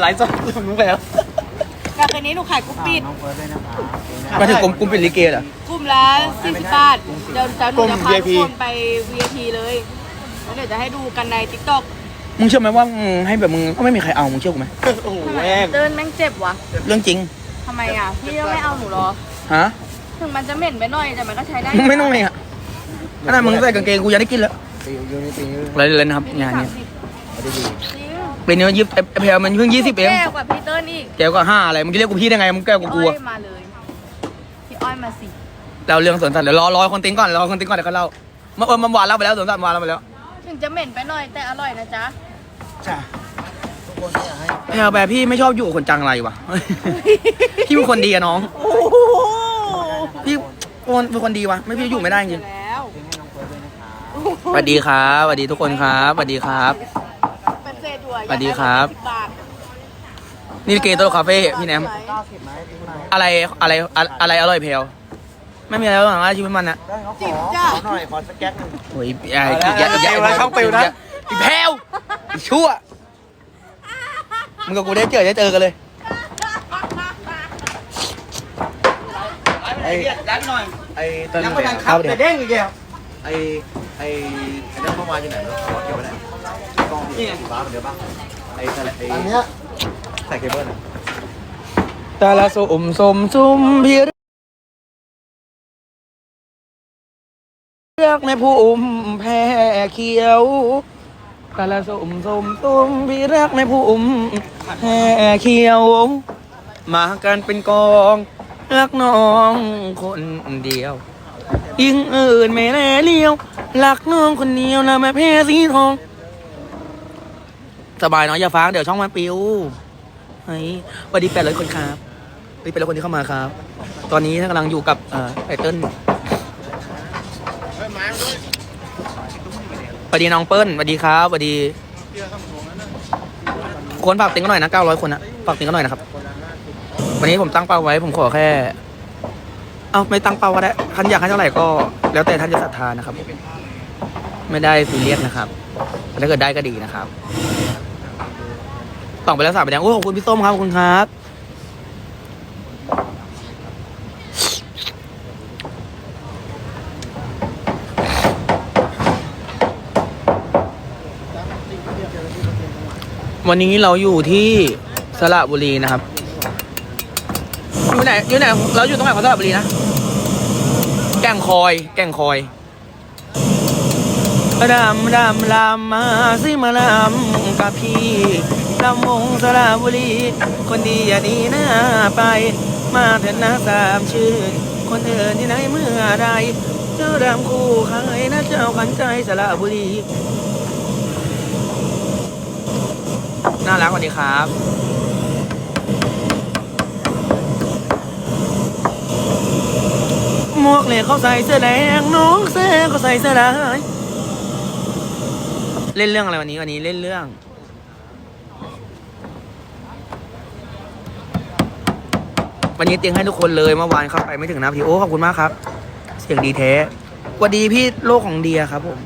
ไลฟ์สดมึงไปแล้วแต่คืนนี้หนูขายกรุ๊ปปิดน้องเฟิร์สด้วยนะคะมาถึงกลุ่มกลุ่มเป็นลิเกเหรอ กลุ่มละ40บาทเดี๋ยวจะหนูจะพาทุกคนไป VIP เลยแล้วเดี๋ยวจะให้ดูกันใน TikTok มึงเชื่อไหมว่ามึงให้แบบมึงก็ไม่มีใครเอามึงเชื่อกูไหมโอ้โหทำไมแม่งเดินแม่งเจ็บวะเรื่องจริงทำไมอะ พี่ก็ไม่เอาหนูเหรอ ฮะถึงมันจะเหม็นไปหน่อยแต่มันก็ใช้ได้มึงไม่ต้องเลยอะขนาดมึงใส่กางเกงกูยังได้กินแล้วปีอยู่นี่ปีนี้อะไรเลยนะครับงานนี้ ไม่ได้ดี จริงเป็นเนื้อยิบไอ้เพลมันเพิ่งยี่สิบเอง แก้วกว่าพี่เติ้ลอีกแกก็ห้าอะไรมึงจะเรียกกูพี่ได้ไงมึงแก้วกูอ้กลัอวยมาเลยพี่อ้อยมาสิเราเรื่องสวนสัตว์เดี๋ยวรอรอคนติ้งก่อนรอคนติ้งก่อนเดี๋ยวเขาเล่าเมื่อเออมันหวานเล่าไปแล้วสวนสัตว์หวานเล่าไปแล้วถึงจะเหม็นไปหน่อยแต่อร่อยนะจ๊ะจ้ะทุกคนที่อยากให้แพลแบบพี่ไม่ชอบอยู่กับคนจังไรวะ พี่เป็นคนดีอะน้อง โอ้โหพี่คนเป็นคนดีวะไม่พี่อยู่ไม่ได้จริงแล้วเพลงให้น้องเฟิร์สด้วยนะคะ สวัสดีครับสวัสดีทุกคนครับสวัสดีครับเป็นเศษด้ วยสวัสดีครับอยากได้นี่เกย์โต๊ะคาเฟ่พี่แนม สวยเก้าสิบไหมปีใหม่อะไรอะไรอะไรอะไรอร่อยเพลไม่มีอะไรหรอกนะชีวิตมันอะได้เขาขอขอหน่อย ขอสักแก๊กหนึ่ง โอ้ยไอ้อีกแยะอีกแยะเอาละช่องปิวนะอีแพลวอีชั่วมึงกับกูได้เจอได้เจอกันเลย ไอ้ดันหน่อย ไอ้เติ้ลยังไปไม่ทันไหนเข้าเดี๋ยวเด้งอีกแล้วไอ้ไอ้ไอ้เรื่องเมื่อวานอยู่ไหนเนาะขอเก็บไว้ไหนกล้องนี่บ้าเดี๋ยวบ้าไอ้อะไรไอ้อันเนี้ยใส่เคเบิลอะแต่ละสมสมซุมพี่เลือกในภูมิแพ้เขียวแต่ละสมสมซุมพี่เลือกในภูมิแพ้เขียว มากันเป็นกองรักน้องคนเดียว ยิ่งอื่นไม่แน่เลี้ยวรักน้องคนเดียวนะแม่แพ้สีทอง สบายเนาะอย่าฟังเดี๋ยวช่องมันปิวเฮ้ยวัสดีแปดร้อยคนครับสวัสดีแปดร้อยคนที่เข้ามาครับ ตอนนี้กำลังอยู่กับเอ่อไตเติ้ลสวัสดีน้องเปิ้ลสวัสดีครับสวัสดีคนฝากติ๊งกันหน่อยนะเก้าร้อยคนนะฝากติ๊งกันหน่อยนะครับ วันนี้ผมตั้งเป้าไว้ผมขอแค่ เอาไม่ตั้งเป้าก็ได้ท่านอยากให้เท่าไหร่ก็ แล้วแต่ท่านจะศรัทธานะครับ ไม่ได้ซีเรียสนะครับ ถ้าเกิดได้ก็ดีนะครับ ต่องไปแล้วสามไปแล้วโอ้ขอบคุณพี่ส้มครับขอบคุณครับ วันนี้เราอยู่ที่สระบุรีนะครับ อยู่ไหนอยู่ไหนเราอยู่ตรงไหนของสระบุรีนะ แก่งคอย แก่งคอยรำรำรำมาสิมาลำกับพี่ ลำวงสระบุรี คนดีอย่าดีหน้าไป มาเถิดนะสามชื่อ คนอื่นที่ไหนเมื่อใดเจ้ารำคู่ใครนะเจ้าขันใจสระบุรี น่ารักวัสดีครับหมวกเนี่ยเขาใส่เสื้อแดงน้องเสื้อเขาใส่เสื้อลายเล่นเรื่องอะไรวันนี้วันนี้เล่นเรื่อง วันนี้เตียงให้ทุกคนเลยเมื่อวานเข้าไปไม่ถึงนาทีโอ้ขอบคุณมากครับ เสียงดีแท้สวัสดีพี่โลกของเดียครับผม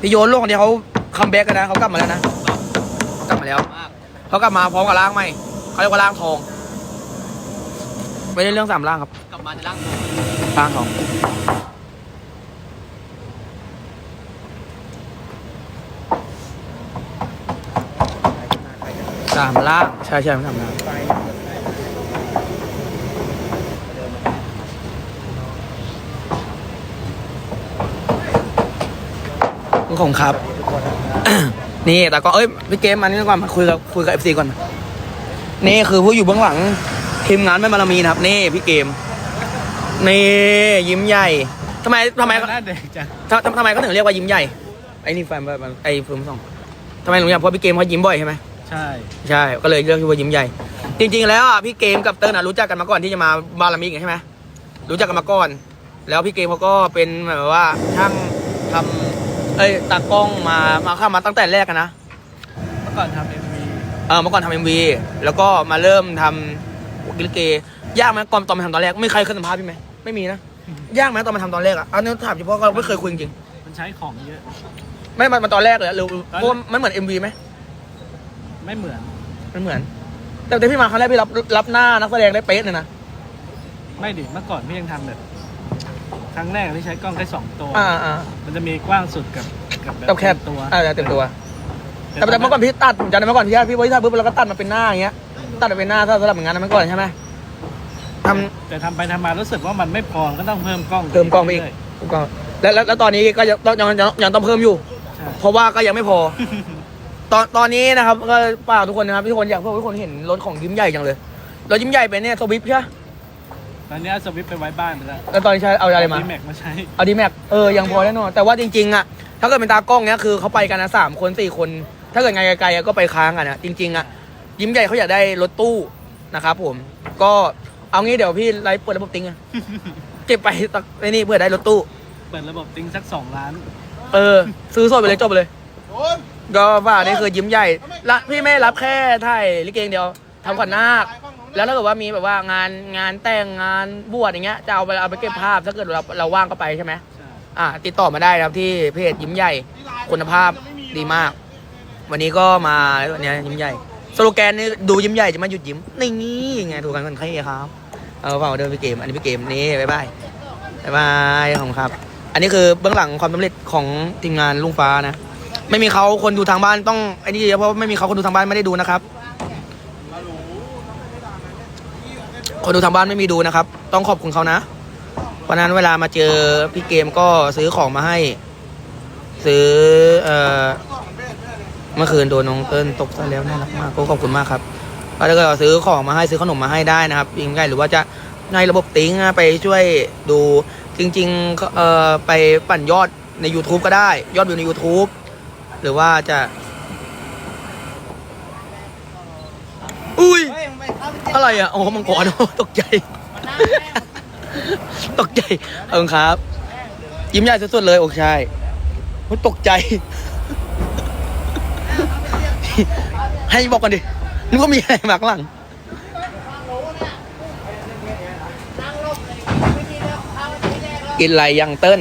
พี่โยนโลกของเดียเขาคัมแบ็กกันนะเขากลับมาแล้วนะกลับมาแล้วเขากลับมาพร้อมกับร่างใหม่เขาเรียกว่าร่างทอง ไม่ได้เรื่องสามร่างครับ กลับมาในร่างร่างทองสามล่างใช่ใช่ไม่ทำล่าง ของครับ นี่แต่ก็เอ้ยพี่เกมมานี่ก่อนมาคุยกับคุยกับเอฟซีก่อน นี่คือผู้อยู่เบื้องหลังทีมงานแม่บารมีนะครับ นี่พี่เกม นี่ยิ้มใหญ่ทำไมทำไมหน้าเด็กจังทำทำทำไมเขาถึงเรียกว่ายิ้มใหญ่ไอ้นี่แฟนแบบไอ้เฟิร์มสองทำไมถึงอยากเพราะพี่เกมเขายิ้มบ่อยใช่ไหมใช่ใช่ก็เลยเรียกว่ายิ้มใหญ่ จริง ๆ แล้วอะพี่เกมกับเติ้ลอะรู้จักกันมาก่อนที่จะมาบารามิกใช่ไหมรู้จักกันมาก่อน แล้วพี่เกมเขาก็เป็นแบบว่าช่างทำ เอ้ยตากล้องมามาเข้ามาตั้งแต่แรกกันนะเมื่อก่อนทำเอ็มวีเออเมื่อก่อนทำเอ็มวีแล้วก็มาเริ่มทำกิลเกยากไหมก่อนตอนมาทำตอนแรกไม่เคยเคยสัมภาษณ์พี่ไหมไม่มีนะยากไหมตอนมาทำตอนแรกอะอันนี้ถามเฉพาะเราไม่เคยคุยจริงมันใช้ของเยอะๆไม่มันมันตอนแรกเลยหรือเพราะว่ามันเหมือน MV ไหมไม่เหมือนมันเหมือน แต่แต่พี่มาครั้งแรกพี่รับรับหน้านักแสดงได้เป๊ะเลยนะไม่ดิเมื่อก่อนพี่ยังทำแบบ ครั้งแรกที่ใช้กล้องแค่สองตัว อ่าอ่ามันจะมีกว้างสุดกับกับแบบกับแคบเต็มตัวอ่าเต็มตัว แต่แต่เมื่อก่อนพี่ตัดผมจำได้เมื่อก่อนพี่พี่ไว้ตัดปุ๊บเราก็ตัดมาเป็นหน้าอย่างเงี้ย ตัดมาเป็นหน้าถ้าสำหรับอย่างนั้นนะเมื่อก่อนใช่ไหมทำ แต่ทำไปทำมารู้สึกว่ามันไม่พอก็ต้องเพิ่มกล้องเพิ่มกล้องไปอีกรื่ยก็แล้วแล้วแล้วตอนนี้ก็ยังยังยังยังต้องเพิ่มอยู่ ๆใช่ เพราะว่าก็ยังไม่พอ ตอนตอนนี้นะครับก็เปล่าทุกคนนะครับทุกคนอยากพวกทุกคนเห็นรถของยิ้มใหญ่จังเลยรถยิ้มใหญ่เป็นเนี่ยสวิฟใช่ไหม ตอนนี้เอาสวิตช์ไปไว้บ้านไปแล้วแล้วตอนนี้ใช้เอาอะไรมาดีแม็กมาใช้ เอาดีแม็กเออยังพอแน่นอนแต่ว่าจริงๆอะถ้าเกิดเป็นตากล้องเนี้ยคือเขาไปกันนะสามคนสี่คน ถ้าเกิดไงไกลๆอะก็ไปค้างกันนะจริงๆอะยิ้มใหญ่เขาอยากได้รถตู้นะครับผม ก็เอางี้เดี๋ยวพี่ไลฟ์เปิดระบบติ้งอะเก็บไปตักไอ้นี่เพื่อได้รถตู้ เปิดระบบติ้งสักสองล้าน เออ ซื้อสดไปเลยจบไปเลย ก็ว่านี่คือยิ้มใหญ่ละพี่ไม่รับแค่ถ่ายลิเกอย่างเดียวทำขวัญนาค แล้วถ้าเกิดว่ามีแบบว่างานงานแต่งงานบวชอย่างเงี้ยจะเอาไปเอาไปเก็บภาพถ้าเกิดเราเราว่างก็ไปใช่ไหมใช่อ่าติดต่อมาได้ครับที่เพจยิ้มใหญ่คุณภาพดีมาก วันนี้ก็มาวันนี้ยิ้มใหญ่สโลแกนนี่ดูยิ้มใหญ่จะมาหยุดยิ้มนี่ไงถูกกันคนไข้ครับเอาเปล่าเดินไปเกม อันนี้พี่เกมนี่บ๊ายบายบ๊ายบายขอบคุณครับ อันนี้คือเบื้องหลังความสำเร็จของทีมงานลุงฟ้านะ ไม่มีเขาคนดูทางบ้านต้องไอ้นี่เยอะเพราะไม่มีเขาคนดูทางบ้านไม่ได้ดูนะครับ คนดูทางบ้านไม่มีดูนะครับ ต้องขอบคุณเขานะเพราะนั้นเวลามาเจอพี่เกมก็ซื้อของมาให้ ซื้อเอ่อเมื่อคืนโดนน้องเติ้ลตกซะแล้วน่ารักมากก็ขอบคุณมากครับก็ถ้าเกิดซื้อของมาให้ซื้อขนมมาให้ได้นะครับยิงง่ายหรือว่าจะในระบบติ้งไปช่วยดูจริงๆเอ่อไปปั่นยอดใน YouTube ก็ได้ ยอดวิวใน YouTube หรือว่าจะ อุ้ย อะไรอะ โอ้มังกรโอ้ตกใจ ตกใจ เอิงครับ ยิ้มใหญ่สุดๆเลย โอ้ใช่โอ้ตกใจ ให้บอกกันดิ นึกว่ามีอะไรมาข้างหลังกินอะไรยังเติ้ล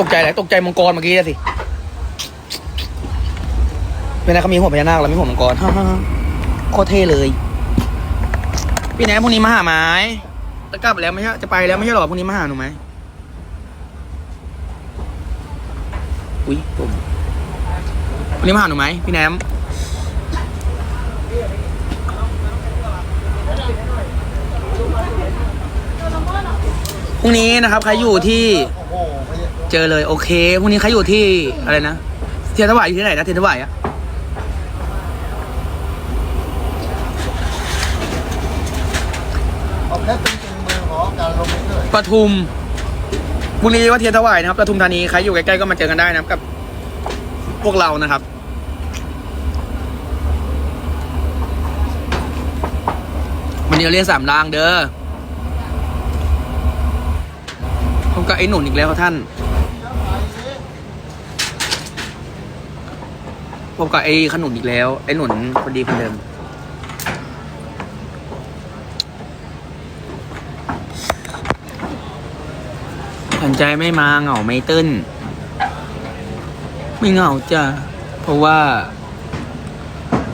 ตกใจอะไรตกใจมังกรเมื่อกี้สิเป็นไงเขามีหัวพญานาคแล้วมีหัวมังกรโคตรเท่เลย พี่แหนมพรุ่งนี้มาหาไหมจะกลับแล้วไม่ใช่จะไปแล้วไม่ใช่หรอพรุ่งนี้มาหาหนูไหมอุ้ยผมพรุ่งนี้มาหาหนูไหมพี่แหนม พรุ่งนี้นะครับใครอยู่ที่เจอเลยโอเคพรุ่งนี้ใครอยู่ที่อะไรนะเทียนถวายอยู่ที่ไหนนะเทียนถวายอะเอาแค่เป็นจริงมือขอการลงไปเลยปทุมบุรีวัดเทียนถวายนะครับปทุมธานีใครอยู่ใกล้ๆก็มาเจอกันได้นะครับกับ พวกเรานะครับ วันนี้เราเรียนสามรางเด้อผม กับไอ้หนุนอีกแล้วท่านผมกับไอ้ขนุนอีกแล้ว ไอ้หนุนคนดีคนเดิมขวัญใจไม่มาเหงาไม่ตื้นไม่เหงาจ้ะ เพราะว่า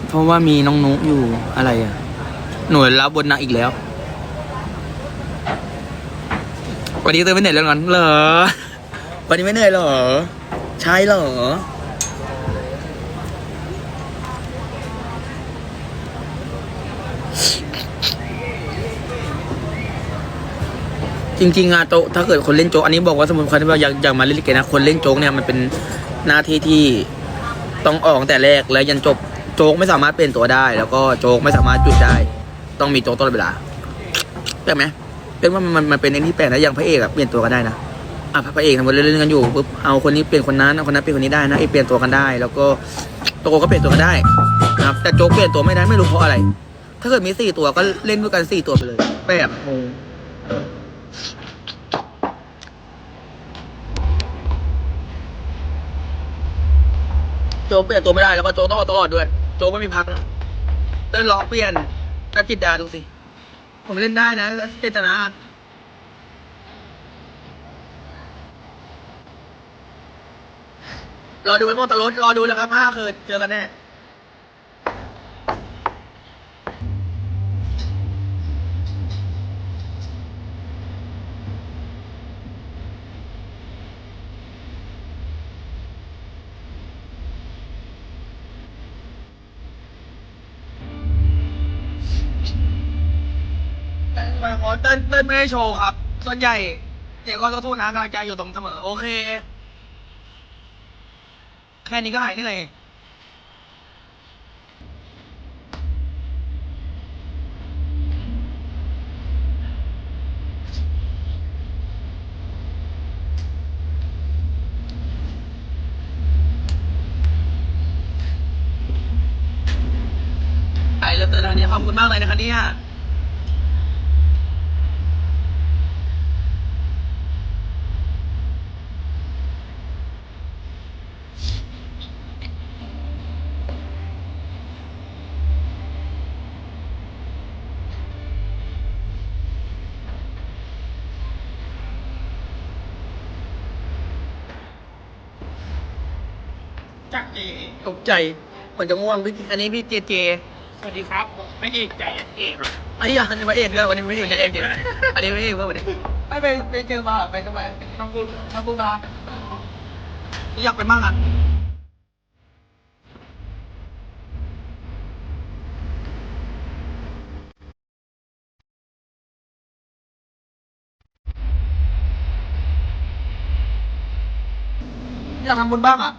เพราะว่ามีน้องนุกอยู่อะไรอะ หน่วยรับบนนักอีกแล้ว วันนี้เตยไม่เหนื่อยแล้วกันเหรอ วันนี้ไม่เหนื่อยเหรอ ใช่เหรอ จริงๆอะโจ๊กถ้าเกิดคนเล่นโจ๊กอันนี้บอกว่าสมุนใครที่ว่าอยากอยากมาเล่นลิเกนะ คนเล่นโจ๊กเนี่ยมันเป็นหน้าที่ที่ต้องออกตั้งแต่แรกและยันจบโจ๊กไม่สามารถเปลี่ยนตัวได้ แล้วก็โจ๊กไม่สามารถหยุดได้ ต้องมีโจ๊กตลอดเวลาใช่ไหม เป็นว่ามันมันมันเป็นไอ้นี่แปลกนะอย่างพระเอกอะเปลี่ยนตัวกันได้นะอะพระเอกทำเล่นเล่นกันอยู่ปุ๊บเอาคนนี้เปลี่ยนคนนั้นเอาคนนั้นเปลี่ยนคนนี้ได้นะไอ้เปลี่ยนตัวกันได้ แล้วก็ตัวก็เปลี่ยนตัวกันได้นะครับแต่โจ๊กเปลี่ยนตัวไม่ได้ไม่รู้เพราะอะไร ถ้าเกิดมีสี่ตัวก็เล่นด้วยกันสี่ตัวไปเลยแปลกงงโจ๊กเปลี่ยนตัวไม่ได้แล้วก็โจ๊กต้องเอาตัวอ่อนด้วย โจ๊กไม่มีพักเต้นร้องเปลี่ยนกระจิตดาดูสิ ผมเล่นได้นะเจตนาเราดูไอ้โมตะลดรอดูแล้วครับห้าคืนเจอกันแน่ ไม่ได้โชว์ครับ ส่วนใหญ่เด็กก็สู้นะกำลังใจอยู่ตรงเสมอ โอเค แค่นี้ก็หายเหนื่อยไปเลยเตอดานเนี่ยขอบคุณมากเลยนะคะเนี่ย ตกใจเหมือนจะง่วงพี่อันนี้พี่เจเจ สวัสดีครับไม่เอกใจเอกอันนี้อันนี้มาเอกด้วยวันนี้ไม่อยู่ในเอกจริงอันนี้ไม่เอกด้วยวันนี้ไม่ไปไปเจอมาไปทำไมทำบุญทำบุญมาอยากไปมากอะอยากทำบุญบ้างอะ